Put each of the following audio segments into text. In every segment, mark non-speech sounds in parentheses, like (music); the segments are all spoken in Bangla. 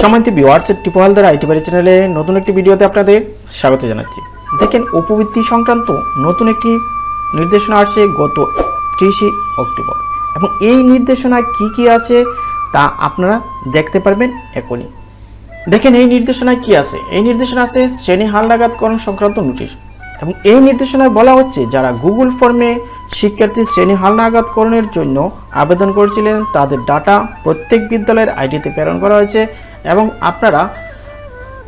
সম্মানিত ভিউয়ার্স টিপো হালদার আইটি বাড়ি চ্যানেলে নতুন একটি ভিডিওতে আপনাদের স্বাগত জানাচ্ছি। দেখেন, উপবৃত্তি সংক্রান্ত নতুন একটি নির্দেশনা আসছে গত ত্রিশে অক্টোবর। এবং এই নির্দেশনায় কি কি আছে তা আপনারা দেখতে পারবেন এখনই। দেখেন, এই নির্দেশনায় কি আছে? এই নির্দেশনা আছে শ্রেণি হালনাগাদকরণ সংক্রান্ত নোটিশ। এবং এই নির্দেশনায় বলা হচ্ছে, যারা গুগল ফর্মে শিক্ষার্থী শ্রেণি হালনাগাদকরণের জন্য আবেদন করেছিলেন, তাদের ডাটা প্রত্যেক বিদ্যালয়ের আইডিতে প্রেরণ করা হয়েছে। এবং আপনারা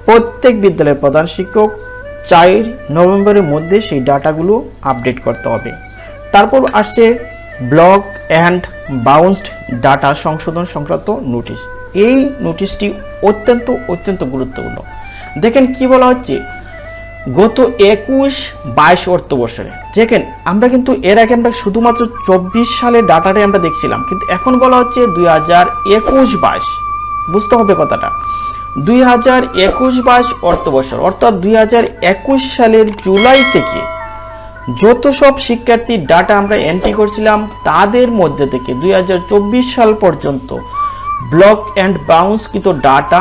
প্রত্যেক বিদ্যালয়ের প্রধান শিক্ষক চার নভেম্বরের মধ্যে সেই ডাটাগুলো আপডেট করতে হবে। তারপর আসছে ব্লক অ্যান্ড বাউন্সড ডাটা সংশোধন সংক্রান্ত নোটিশ। এই নোটিশটি অত্যন্ত অত্যন্ত গুরুত্বপূর্ণ। দেখেন কি বলা হচ্ছে? গত একুশ বাইশ অর্থবর্ষে। দেখেন, আমরা কিন্তু এর আগে আমরা শুধুমাত্র চব্বিশ সালের ডাটাটাই আমরা দেখছিলাম। কিন্তু এখন বলা হচ্ছে দুই হাজার একুশ বাইশ। বুঝতে হবে কথাটা। দুই হাজার একুশ বাইশ অর্থ বছর অর্থাৎ দুই হাজার একুশ সালের জুলাই থেকে যত সব শিক্ষার্থীর ডাটা আমরা এন্ট্রি করছিলাম, তাদের মধ্যে থেকে দুই হাজার চব্বিশ সাল পর্যন্ত ব্লক অ্যান্ড বাউন্সকৃত ডাটা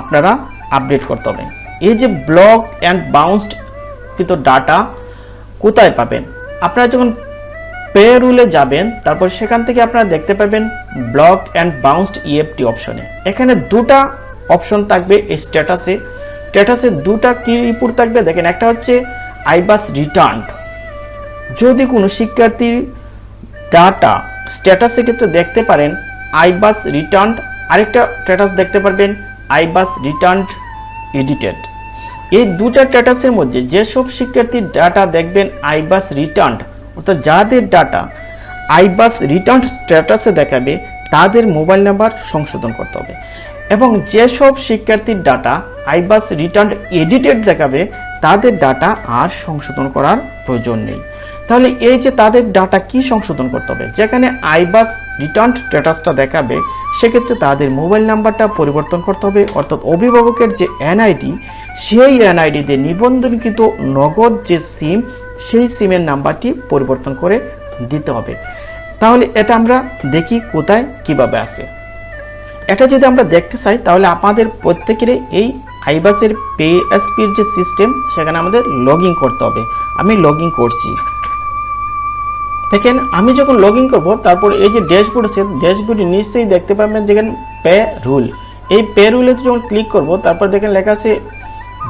আপনারা আপডেট করতে হবে। এই যে ব্লক অ্যান্ড বাউন্সড কৃত ডাটা কোথায় পাবেন? আপনারা যখন পে রুলে যাবেন, তারপর সেখান থেকে আপনারা দেখতে পাবেন ব্লক অ্যান্ড বাউন্সড ইএফটি অপশনে এখানে দুটা অপশন থাকবে এই স্ট্যাটাসে স্ট্যাটাসে দুটা কি রিপোর্ট থাকবে? দেখেন, একটা হচ্ছে আইবাস রিটার্ন যদি কোনো শিক্ষার্থীর ডাটা স্ট্যাটাসের ক্ষেত্রে দেখতে পারেন, আইবাস রিটার্ন আরেকটা স্ট্যাটাস দেখতে পারবেন, আইবাস রিটার্ন এডিটেড এই দুটা স্ট্যাটাসের মধ্যে যেসব শিক্ষার্থীর ডাটা দেখবেন, আইবাস রিটার্ন অর্থাৎ যাদের ডাটা আইবাস রিটার্ন স্ট্যাটাসে দেখাবে, তাদের মোবাইল নাম্বার সংশোধন করতে হবে। এবং যেসব শিক্ষার্থীর ডাটা আইবাস রিটার্ন এডিটেড দেখাবে, তাদের ডাটা আর সংশোধন করার প্রয়োজন নেই। তাহলে এই যে তাদের ডাটা কি সংশোধন করতে হবে? যেখানে আইবাস রিটার্ন স্ট্যাটাসটা দেখাবে, সেক্ষেত্রে তাদের মোবাইল নাম্বারটা পরিবর্তন করতে হবে। অর্থাৎ অভিভাবকের যে এনআইডি সেই এনআইডিতে নিবন্ধনকৃত নগদ যে সিম সেই সিমের নাম্বারটি পরিবর্তন করে দিতে হবে। তাহলে এটা আমরা দেখি কোথায় কীভাবে আসে এটা যদি আমরা দেখতে চাই, তাহলে আমাদের প্রত্যেকেরই এই আইবাসের পিএসপির যে সিস্টেম, সেখানে আমাদের লগ করতে হবে। আমি লগ করছি। দেখেন, আমি যখন লগ ইন করব, তারপর এই যে ড্যাশবোর্ড আছে ড্যাশবোর্ডে নিশ্চয়ই দেখতে পাবেন যেখানে পে রুল। এই পে রুলে যখন ক্লিক করব, তারপর দেখেন লেখা আছে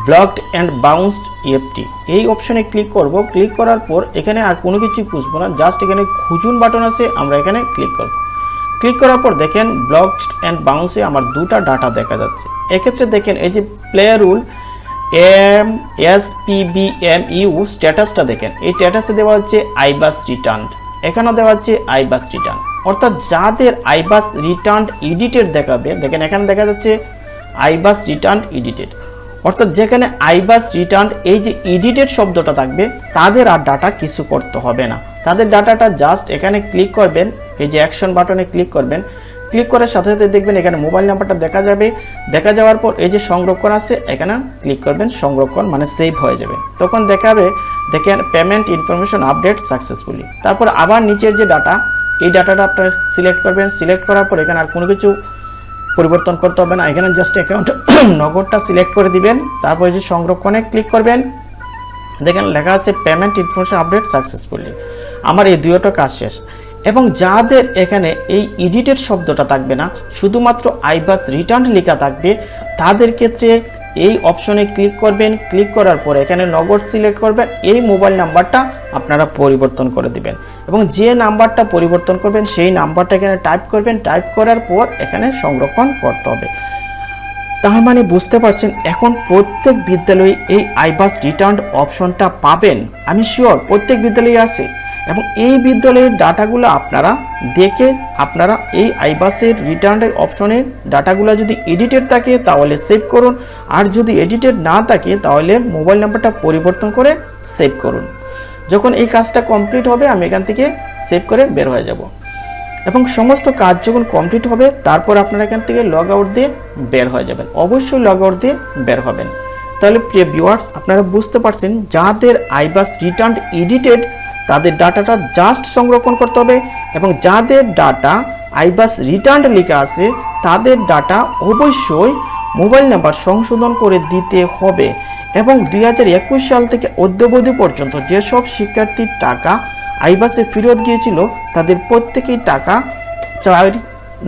ব্লকড অ্যান্ড বাউন্সড ইএফটি এই অপশনে ক্লিক করব। ক্লিক করার পর এখানে আর কোনো কিছু খুঁজবো না। জাস্ট এখানে খুঁজুন বাটন আছে, আমরা এখানে ক্লিক করব। ক্লিক করার পর দেখেন ব্লকড অ্যান্ড বাউন্সে আমার দুটা ডাটা দেখা যাচ্ছে। এক্ষেত্রে দেখেন এই যে payroll M S P B M U স্ট্যাটাসটা দেখেন। এই স্ট্যাটাসে দেওয়া হচ্ছে আইবাস রিটার্ন এখানে দেওয়া হচ্ছে আইবাস রিটার্ন অর্থাৎ যাদের আইবাস রিটার্ন এডিটেড দেখাবে, দেখেন এখানে দেখা যাচ্ছে আইবাস রিটার্ন এডিটেড অর্থাৎ যেখানে আইবাস রিটার্ন এই যে এডিটেড শব্দটা থাকবে, তাদের আর ডাটা কিছু করতে হবে না। তাদের ডাটাটা জাস্ট এখানে ক্লিক করবেন, এই যে অ্যাকশন বাটনে ক্লিক করবেন। ক্লিক করার সাথে সাথে দেখবেন এখানে মোবাইল নাম্বারটা দেখা যাবে। দেখা যাওয়ার পর এই যে সংরক্ষণ আছে, এখানে ক্লিক করবেন, সংরক্ষণ মানে সেভ হয়ে যাবে। তখন দেখাবে, দেখেন পেমেন্ট ইনফরমেশন আপডেট সাকসেসফুলি তারপর আবার নিচের যে ডাটা এই ডাটাটা আপনারা সিলেক্ট করবেন। সিলেক্ট করার পর এখানে আর কোনো কিছু পরিবর্তন করতে হবে না। এখানে জাস্ট অ্যাকাউন্ট (clears throat) নগদটা সিলেক্ট করে দিবেন। তারপর যে সংরক্ষণে ক্লিক করবেন। দেখেন লেখা আছে পেমেন্ট ইনফরমেশন আপডেট সাকসেসফুলি আমার এই দুটো কাজ শেষ। এবং যাদের এখানে এই এডিটেড শব্দটা থাকবে না, শুধুমাত্র আইবাস রিটার্ন লেখা থাকবে, তাদের ক্ষেত্রে এই অপশনে ক্লিক করবেন, ক্লিক করার পর এখানে নগদ সিলেক্ট করবেন, এই মোবাইল নাম্বারটা আপনারা পরিবর্তন করে দিবেন। এবং যে নাম্বারটা পরিবর্তন করবেন, সেই নাম্বারটা এখানে টাইপ করবেন, টাইপ করার পর এখানে সংরক্ষণ করতে হবে। তার মানে বুঝতে পারছেন, এখন প্রত্যেক বিদ্যালয়ে এই আইবাস রিটার্ন অপশনটা পাবেন। আমি শিওর প্রত্যেক বিদ্যালয়ে আছে। এবং এই বিদ্যালয়ের ডাটাগুলো আপনারা দেখে আপনারা এই আইবাসের রিটার্নের অপশনের ডাটাগুলো যদি এডিটেড থাকে, তাহলে সেভ করুন। আর যদি এডিটেড না থাকে, তাহলে মোবাইল নাম্বারটা পরিবর্তন করে সেভ করুন। যখন এই কাজটা কমপ্লিট হবে, আমি এখান থেকে সেভ করে বের হয়ে যাব। এবং সমস্ত কাজ যখন কমপ্লিট হবে, তারপর আপনারা এখান থেকে লগ আউট দিয়ে বের হয়ে যাবেন। অবশ্যই লগ আউট দিয়ে বের হবেন। তাহলে প্রিয় ভিউয়ার্স আপনারা বুঝতে পারছেন, যাদের আইবাস রিটার্ন এডিটেড, তাদের ডাটাটা জাস্ট সংরক্ষণ করতে হবে। এবং যাদের ডাটা আইবাস রিটার্ন লেখা আছে, তাদের ডাটা অবশ্যই মোবাইল নাম্বার সংশোধন করে দিতে হবে। এবং দু হাজার একুশ সাল থেকে অদ্যাবধি পর্যন্ত যেসব শিক্ষার্থীর টাকা আইবাসে ফেরত গিয়েছিল, তাদের প্রত্যেকেই টাকা চার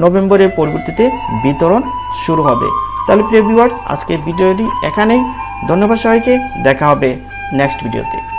নভেম্বরের পরবর্তীতে বিতরণ শুরু হবে। তাহলে প্রিয় ভিউয়ার্স আজকের ভিডিওটি এখানেই। ধন্যবাদ সবাইকে। দেখা হবে নেক্সট ভিডিওতে